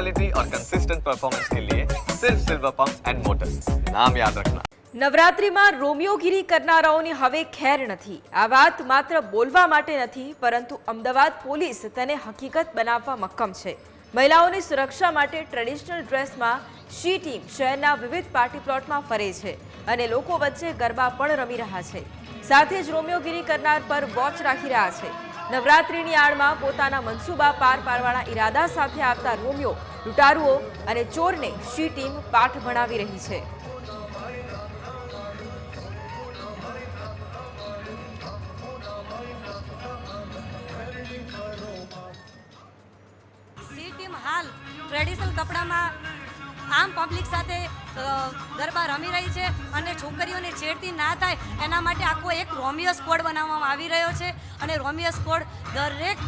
Quality और consistent performance के लिए सिर्फ सिल्वर पंप एंड मोटर्स नाम याद रखना નવરાત્રિમાં રોમિયોગીરી કરનારાઓની હવે ખેર નથી આ વાત માત્ર બોલવા માટે નથી પરંતુ અમદાવાદ પોલીસ તેને હકીકત બનાવવા મક્કમ છે મહિલાઓની સુરક્ષા માટે ટ્રેડિશનલ ડ્રેસમાં શી ટીમ શહેરના વિવિધ પાર્ટી પ્લોટમાં ફરે છે અને લોકો વચ્ચે ગરબા પણ રમી રહ્યા છે સાથે જ રોમિયોગીરી કરનાર પર વોચ રાખી રહ્યા છે નવરાત્રિની આડમાં પોતાના મનસૂબા પાર પાડવાના ઈરાદા સાથે આવતા રોમિયો, લૂંટારુઓ અને ચોરને શી ટીમ પાઠ ભણાવી રહી છે. ટ્રેડિશનલ કપડામાં આમ પબ્લિક સાથે ગરબા રમી રહી છે અને છોકરીઓને છેડતી ના થાય, એના માટે આખો એક રોમિયો સ્કોડ બનાવવામાં આવી રહ્યો છે. અને રોમિયો સ્કોડ દરેક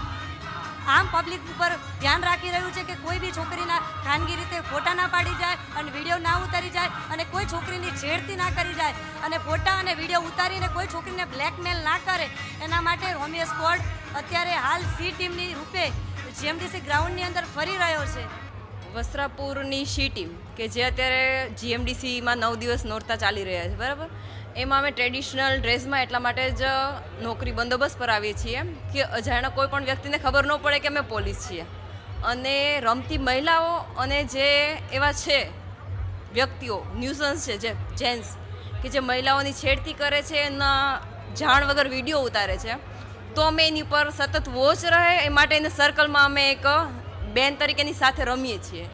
આમ પબ્લિક ઉપર ધ્યાન રાખી રહ્યું છે કે કોઈ બી છોકરીના ખાનગી રીતે ફોટા ના પાડી જાય અને વીડિયો ના ઉતારી જાય અને કોઈ છોકરીની છેડતી ના કરી જાય. અને ફોટા અને વીડિયો ઉતારીને કોઈ છોકરીને બ્લેકમેલ ના કરે, એના માટે રોમિયો સ્કોડ અત્યારે હાલ સી ટીમની રૂપે જીએમડીસી ગ્રાઉન્ડની અંદર ફરી રહ્યો છે. વસ્ત્રાપુરની શી ટીમ, કે જે અત્યારે જીએમડીસીમાં નવ દિવસ નોરતા ચાલી રહ્યા છે, બરાબર? એમાં અમે ટ્રેડિશનલ ડ્રેસમાં એટલા માટે જ નોકરી બંદોબસ્ત પર આવીએ છીએ, કે અજાણ્યા કોઈ પણ વ્યક્તિને ખબર ન પડે કે અમે પોલીસ છીએ. અને રમતી મહિલાઓ અને જે એવા છે વ્યક્તિઓ ન્યુઝન્સ છે, જે જેન્ટ્સ, કે જે મહિલાઓની છેડતી કરે છે, એના જાણ વગર વીડિયો ઉતારે છે, તો અમે એની ઉપર સતત વોચ રહે, એ માટે એને સર્કલમાં અમે એક બેન તરીકેની સાથે રમીએ છીએ.